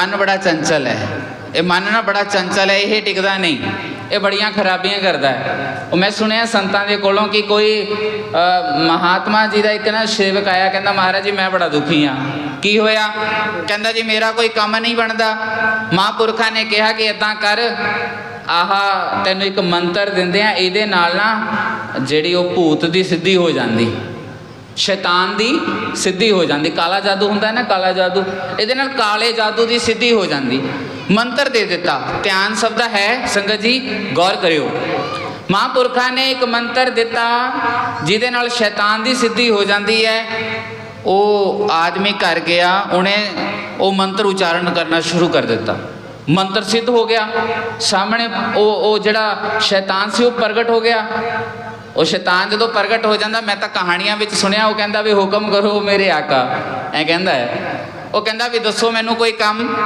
ਮਨ ਬੜਾ ਚੰਚਲ ਹੈ। ਇਹ ਮਨ ਨਾ ਬੜਾ ਚੰਚਲ ਹੈ, ਇਹ ਟਿਕਦਾ ਨਹੀਂ। ਇਹ ਬੜੀਆਂ ਖਰਾਬੀਆਂ ਕਰਦਾ ਹੈ। ਉਹ ਮੈਂ ਸੁਣਿਆ ਸੰਤਾਂ ਦੇ ਕੋਲੋਂ ਕਿ ਕੋਈ ਮਹਾਤਮਾ ਜੀ ਦਾ ਇੱਕ ਨਾ ਸੇਵਕ ਆਇਆ, ਕਹਿੰਦਾ, ਮਹਾਰਾਜ ਜੀ, ਮੈਂ ਬੜਾ ਦੁਖੀ ਹਾਂ। ਕੀ ਹੋਇਆ? ਕਹਿੰਦਾ, ਜੀ, ਮੇਰਾ ਕੋਈ ਕੰਮ ਨਹੀਂ ਬਣਦਾ। ਮਹਾਂਪੁਰਖਾਂ ਨੇ ਕਿਹਾ ਕਿ ਇਦਾਂ ਕਰ। ਆਹਾ, ਤੈਨੂੰ ਇੱਕ ਮੰਤਰ ਦਿੰਦੇ ਆ, ਇਹਦੇ ਨਾਲ ਨਾ ਜਿਹੜੀ ਉਹ ਭੂਤ ਦੀ ਸਿੱਧੀ ਹੋ ਜਾਂਦੀ। ਸ਼ੈਤਾਨ ਦੀ ਸਿੱਧੀ ਹੋ ਜਾਂਦੀ, ਕਾਲਾ ਜਾਦੂ ਹੁੰਦਾ ਹੈ ਨਾ ਕਾਲਾ ਜਾਦੂ, ਇਹਦੇ ਨਾਲ ਕਾਲੇ ਜਾਦੂ ਦੀ ਸਿੱਧੀ ਹੋ ਜਾਂਦੀ। ਮੰਤਰ ਦੇ ਦਿੱਤਾ, ਧਿਆਨ ਸ਼ਬਦ ਹੈ ਸੰਗਤ ਜੀ, ਗੌਰ ਕਰਿਓ। ਮਹਾਂਪੁਰਖਾਂ ਨੇ ਇੱਕ ਮੰਤਰ ਦਿੱਤਾ, ਜਿਹਦੇ ਨਾਲ ਸ਼ੈਤਾਨ ਦੀ ਸਿੱਧੀ ਹੋ ਜਾਂਦੀ ਹੈ। ਉਹ ਆਦਮੀ ਕਰ ਗਿਆ, ਉਹਨੇ ਉਹ ਮੰਤਰ ਉਚਾਰਨ ਕਰਨਾ ਸ਼ੁਰੂ ਕਰ ਦਿੱਤਾ। ਮੰਤਰ ਸਿੱਧ ਹੋ ਗਿਆ। ਸਾਹਮਣੇ ਉਹ ਉਹ ਜਿਹੜਾ ਸ਼ੈਤਾਨ ਸੀ, ਉਹ ਪ੍ਰਗਟ ਹੋ ਗਿਆ। ਉਹ ਸ਼ੈਤਾਨ ਜਦੋਂ ਪ੍ਰਗਟ ਹੋ ਜਾਂਦਾ, ਮੈਂ ਤਾਂ ਕਹਾਣੀਆਂ ਵਿੱਚ ਸੁਣਿਆ, ਉਹ ਕਹਿੰਦਾ ਵੀ ਹੁਕਮ ਕਰੋ ਮੇਰੇ ਆਕਾ। ਐ ਕਹਿੰਦਾ ਹੈ। ਉਹ ਕਹਿੰਦਾ ਵੀ ਦੱਸੋ ਮੈਨੂੰ ਕੋਈ ਕੰਮ